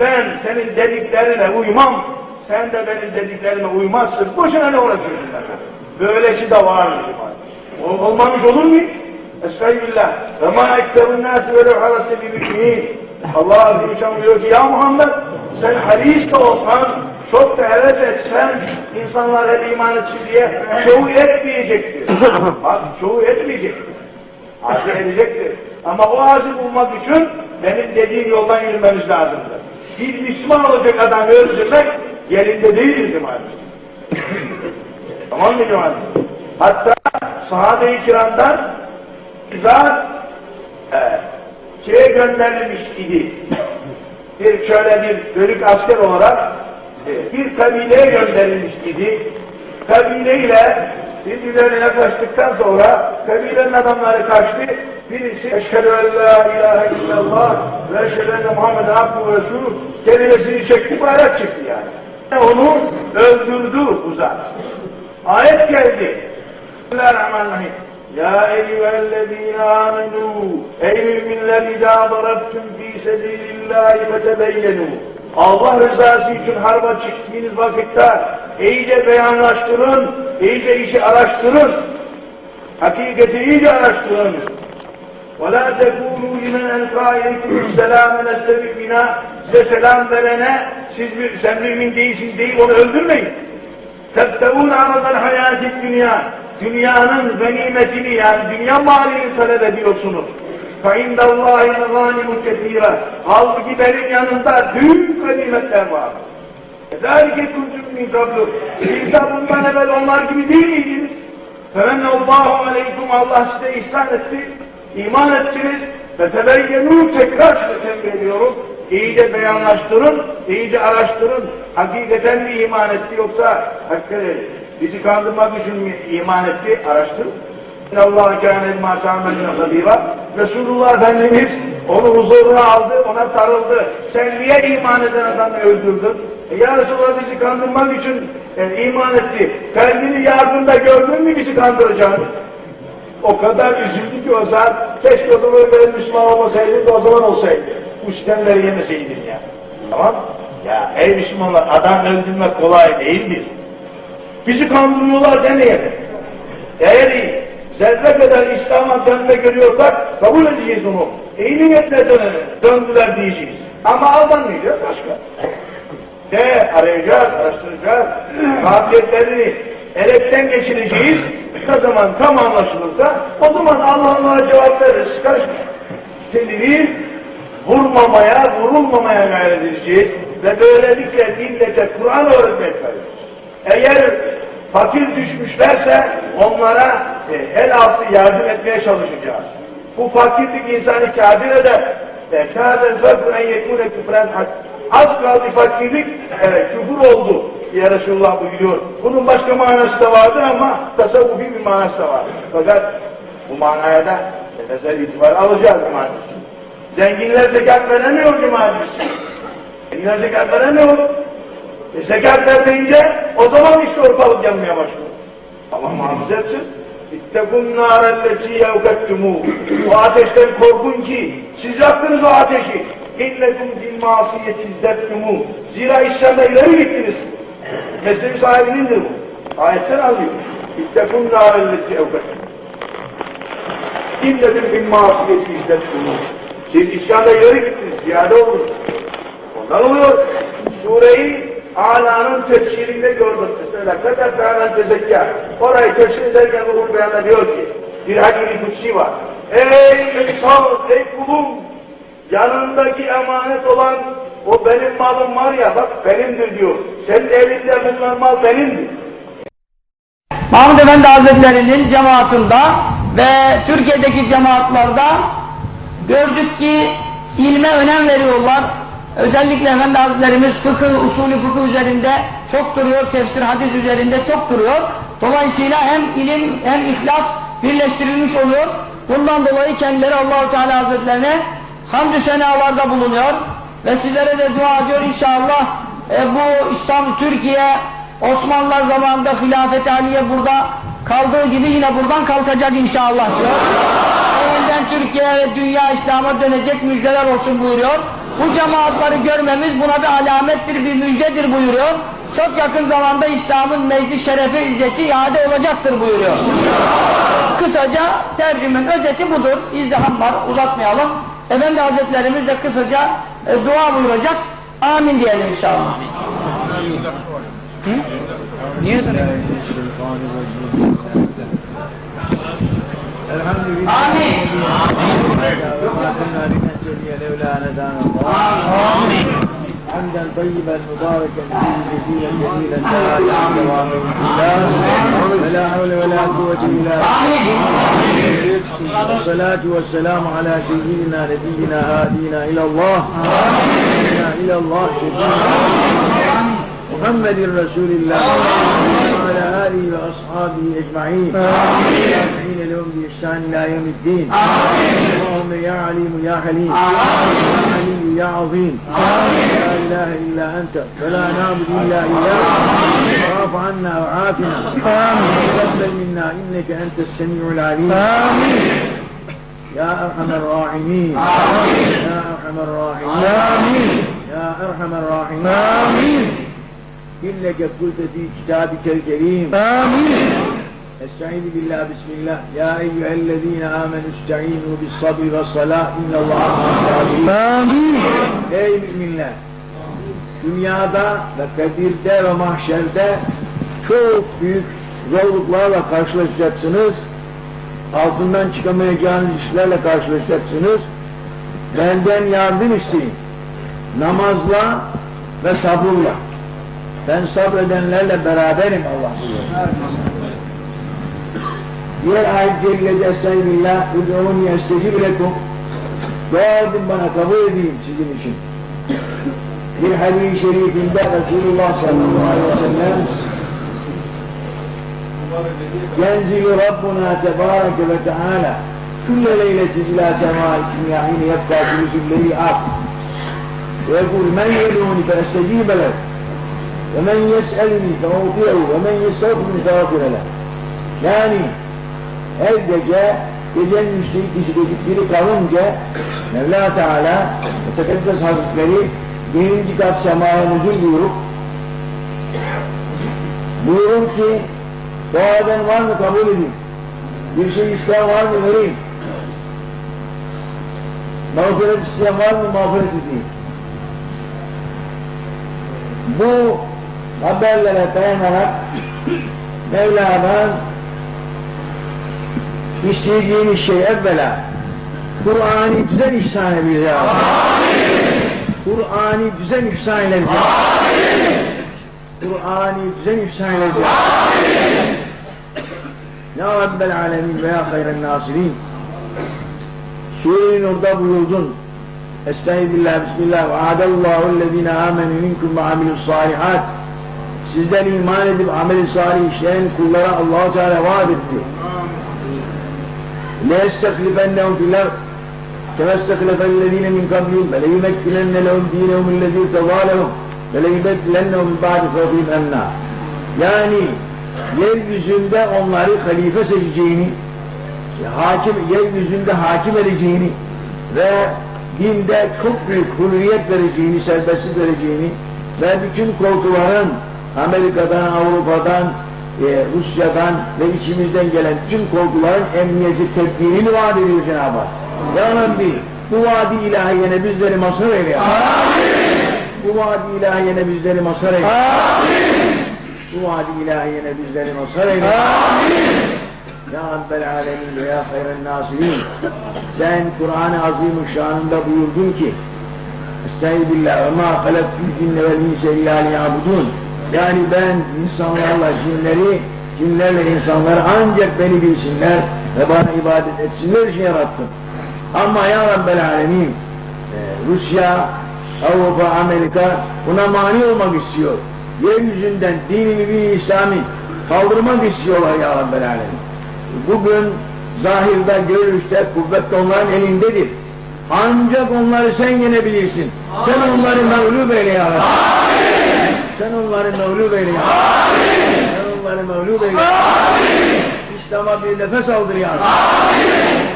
ben senin dediklerine uymam, sen de benim dediklerime uymazsın. Boşuna ne uğraşıyorsun ben? Böylesi de var Ol, olmamış olur mu? Estağfirullah. Ve ma ekterun nâsi ve levharası bir müminin. Allah Azze diyor ki ya Muhammed sen halis de olsan çok da heves etsen insanlar hep iman etsin diye çoğu etmeyecektir. Bak çoğu etmeyecektir. Azir edecektir. Ama o azir bulmak için benim dediğim yoldan yürümemiz lazımdır. Bir Müslüman olacak adamı öldürmek yerinde değil bizim halimiz. tamam mı cemaat? Hatta sahabe-i kiramdan zat e, şeye gönderilmiş idi. Bir şöyle bir bölük asker olarak e, bir kabileye gönderilmiş idi. Kabileyle birbirlerine yaklaştıktan sonra kabilenin adamları kaçtı. Birisi eşhedü en la ilahe illallah ve eşhedü enne Muhammeden abdü ve resulü kelimesini çekti bayrak çıktı yani. Onu öldürdü uzak. Ayet geldi. Bismillahirrahmanirrahim. Ya eyyühellezine amenu ey müminler idâ darabtüm fî sebîlillâhi fetebeyyenu Allah rızası için harba çıktığınız vakitte iyice beyanlaştırın, iyice işi araştırın. Hakikati iyice araştırın. وَلَا تَكُونُوا لِمَنْ اَلْقَى اِلَيْكُمُ السَّلَامَ نَسْتَبِقْ بِنَا Size selam verene, siz bir, sen mümin değilsin deyip onu öldürmeyin. تَبْتَغُونَ عَرَضَ الْحَيَاتِ الدُّنْيَا Dünyanın ganimetini yani dünya malini talep ediyorsunuz. فَاِنْدَ اللّٰهِ مَغَانِمُ كَثِيرًا Halbuki benim yanımda büyük ganimetler var. ذَٰلِكَ كُنْتُمْ مِنْ قَبْلُ Siz de bundan evvel onlar gibi değil miydiniz? فَمَنَّ اللّٰهُ عَلَيْكُمْ Allah size ihsan etti, iman ettiniz ve tebeyyenu tekrar tembih ediyorum. İyice beyanlaştırın, iyice araştırın. Hakikaten mi iman etti yoksa hakikaten bizi kandırmak için mi iman etti? Araştırın. Allah kâne mâ ta'melûne habîrâ. Resulullah Efendimiz onu huzuruna aldı, ona sarıldı. Sen niye iman eden adamı öldürdün? E ya Resulullah bizi kandırmak için e, iman etti. Kalbini yardımda gördün mü bizi kandıracağını? O kadar üzüldü ki o zaman keşke o zaman ben Müslüman olmasaydım da o zaman olsaydı. Bu işlemleri yemeseydim ya. Tamam Ya ey Müslümanlar adam öldürmek kolay değildir. Bizi kandırıyorlar demeyelim. Eğer zerre kadar İslam'a dönme görüyorsak kabul edeceğiz onu. İyi niyetle dönelim. Döndüler diyeceğiz. Ama aldanmayacağız başka. De arayacağız, araştıracağız. Kabiliyetlerini elekten geçireceğiz. Ne zaman tam anlaşılırsa o zaman Allah'ın cevap veririz. Karışma. Biz vurmamaya, vurulmamaya gayret edeceğiz ve böylelikle millete Kur'an öğretmeye çalışacağız. Eğer fakir düşmüşlerse onlara e, el altı yardım etmeye çalışacağız. Bu fakirlik insanı kâdir eder. E, kâden zâfû en yekûne küfren Az kaldı fakirlik, evet, küfür oldu diye Resulullah buyuruyor. Bunun başka manası da vardır ama tasavvufi bir manası da var. Fakat bu manaya da özel itibar alacağız manası. Zenginler zekat veremiyor cumartesi. Zenginler zekat veremiyor. E zekat vermeyince o zaman işte ortalık yanmaya başlıyor. Allah muhafaza etsin. İttekun nârelleti yevkettumû. O ateşten korkun ki siz yaktınız o ateşi. İllekum bil masiyeti zedtumû. Zira İslam'da ileri gittiniz. Mesleği sahibinindir bu. Ayetten alıyor. İttekun nârelleti yevkettumû. İllekum bil masiyeti zedtumû. Siz İslam'da ileri gittiniz. Ziyade oldunuz. Ondan oluyor. Sureyi Ala'nın tefsirinde gördüm. Mesela kadar fe'alen tezekkâr. Orayı tefsir ederken Ruhul Beyan'da diyor ki, bir hadis-i kutsi var. Ey insan, ey kulum, yanındaki emanet olan o benim malım var ya, bak benimdir diyor. Senin elinde bulunan mal benimdir. Mahmud Efendi Hazretleri'nin cemaatında ve Türkiye'deki cemaatlarda gördük ki ilme önem veriyorlar. Özellikle Efendi Hazretlerimiz fıkıh, usulü fıkıh üzerinde çok duruyor, tefsir, hadis üzerinde çok duruyor. Dolayısıyla hem ilim hem ihlas birleştirilmiş oluyor. Bundan dolayı kendileri Allahu Teala Hazretlerine hamdü senalarda bulunuyor ve sizlere de dua ediyor inşallah e, bu İslam Türkiye Osmanlılar zamanında hilafet Aliye burada kaldığı gibi yine buradan kalkacak inşallah diyor. Yüzden Türkiye ve dünya İslam'a dönecek müjdeler olsun buyuruyor. Bu cemaatleri görmemiz buna bir alamettir, bir müjdedir buyuruyor. Çok yakın zamanda İslam'ın meclis şerefi izzeti iade olacaktır buyuruyor. Kısaca tercümenin özeti budur. İzdiham var, uzatmayalım. Efendi Hazretlerimiz de kısaca e, dua buyuracak. Amin diyelim inşallah. Amin. Hı? Niye Amin. Amin. Amin. حمدا طيبا مباركا فيه كثيرا لا دوام ولا حول ولا قوة إلا بالله. والصلاة والسلام على سيدنا نبينا هادينا إلى الله. إلى الله. محمد رسول الله. آله وأصحابه أجمعين. آمين. لهم بإحسان إلى يوم الدين. اللهم يا عليم يا حليم. يا علي يا عظيم. لا إله إلا أنت. فلا نعبد إلا إياك. واعف عنا وعافنا. وتقبل منا إنك أنت السميع العليم. يا أرحم الراحمين. يا أرحم الراحمين. يا أرحم الراحمين. إنك cümlece kul dediği kitab-ı kerim. Amin. Estaizu billah, bismillah. Ya eyyühellezine amenü iste'inu bis sabri ve salah innallâhu Amin. Ey müminler! Dünyada ve kadirde ve mahşerde çok büyük zorluklarla karşılaşacaksınız. Altından çıkamayacağınız işlerle karşılaşacaksınız. Benden yardım isteyin. Namazla ve sabırla. Ben sabredenlerle beraberim Allah buyuruyor. Diğer ayet celle estağfirullah ud'un yestecib lekum Dua edin bana kabul edeyim sizin için. Bir hadis-i şerifinde Resulullah sallallahu aleyhi ve sellem Yenzilu Rabbuna tebareke ve teala Külle leyleti ila semai kimyahini yebkâ sülüsülleri ak Ve kul men yedûni fe estecib ومن يسألني فأعطيه ومن يستغفرني فأغفر له yani her gece gecenin üçte ikisi gecikleri kalınca Mevla Teala ve Tekaddes Hazretleri birinci kat semaya nüzul buyurup buyurur ki duaden var mı kabul edeyim bir şey isteyen var mı vereyim mağfiret isteyen var mı mağfiret edeyim bu haberlere dayanarak Mevla'dan istediğiniz şey evvela Kur'an'ı düzen ihsan edeceğiz. Kur'an'ı düzen ihsan edeceğiz. Kur'an'ı düzen ihsan edeceğiz. Ya Rabbel Alemin ve ya hayren nasirin. Surenin orada buyurdun. Estağfirullah, Bismillah. Ve adallahu ellezine amenu minkum ve amilus salihat Sizden iman edip amel-i salih işleyen kullara allah Teala vaat etti. ليستخلفنهم في الأرض كما استخلف الذين من قبلهم فليمكنن لهم دينهم الذي ارتضى لهم فليبدلنهم من بعد خوفهم أمنا yani yeryüzünde onları halife seçeceğini hakim, yeryüzünde hakim edeceğini ve dinde çok büyük hürriyet vereceğini, serbestlik vereceğini ve bütün korkuların Amerika'dan, Avrupa'dan, e, Rusya'dan ve içimizden gelen tüm korkuların emniyeti tedbirini vaat ediyor Cenab-ı Hak. Ya Rabbi bu vaadi ilahiyene bizleri mazhar eyle. ya. Bu vaadi ilahiyene bizleri mazhar eyle. Bu vaadi ilahiyene bizleri mazhar eyle. Ya Rabbel Alemin ve ya hayren nasirin. Sen Kur'an-ı Azimüşşan'ında buyurdun ki Estağfirullah ve ma halaktul cinne vel inse illa liyabudun. Yani ben insanlarla cinleri, cinlerle insanları ancak beni bilsinler ve bana ibadet etsinler için yarattım. Ama ya Rabbel Alemin, e, Rusya, Avrupa, Amerika buna mani olmak istiyor. Yeryüzünden dinini bir İslami kaldırmak istiyorlar ya Rabbel Alemin. Bugün zahirde, görünüşte, kuvvet onların elindedir. Ancak onları sen yenebilirsin. Sen onları mağlup eyle ya Rabbi. Sen onları mağlup eyle ya Rabbi. Sen onları mağlup eyle Rabbi. İslam'a bir nefes aldır ya Rabbi.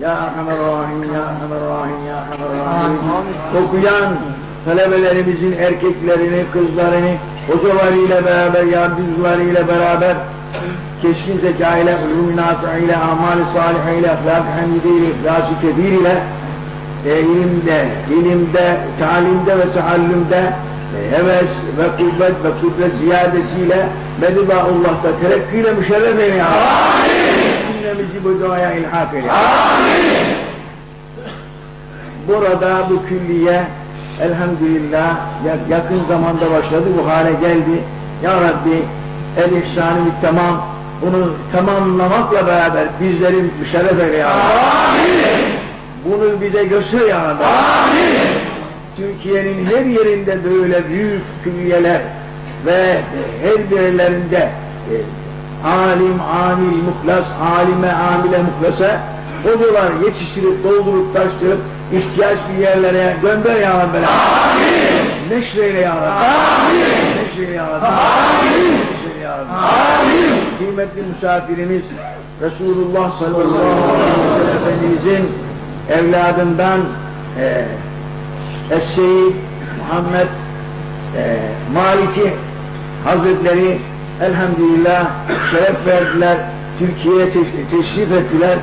Ya Erhamer Rahim, Ya Erhamer Rahim, Ya Erhamer Rahim. Okuyan talebelerimizin erkeklerini, kızlarını, hocalarıyla beraber, yardımcılarıyla beraber, keskin zeka ile, nâfi'a ile, amal-i salihe ile, ahlâk-ı hamide ile, ihlas-ı kebir ile, e, ilimde, ilimde, talimde ve taallümde e, heves ve kuvvet ve kudret ziyadesiyle Medibahullah'ta terekkiyle müşerref eyle ya Rabbi. Cümlemizi bu duaya ilhak eyle. Burada bu külliye elhamdülillah ya- yakın zamanda başladı bu hale geldi. Ya Rabbi el ihsanı tamam bunu tamamlamakla beraber bizleri müşerref eyle ya Rabbi. Bunu bize göster ya Rabbi. Türkiye'nin her yerinde böyle büyük külliyeler ve her birlerinde e, alim, amil, muhlas, alime, amile, muhlasa hocalar yetiştirip, doldurup, taştırıp ihtiyaç bir yerlere gönder ya Rabbi. Neşreyle ya Rabbi. Neşreyle ya Rabbi. Neşreyle ya Rabbi. Kıymetli misafirimiz Resulullah sallallahu aleyhi ve sellem Efendimizin evladından e, Es-Seyyid Muhammed e, Maliki Hazretleri elhamdülillah şeref verdiler, Türkiye'ye teş- teşrif ettiler.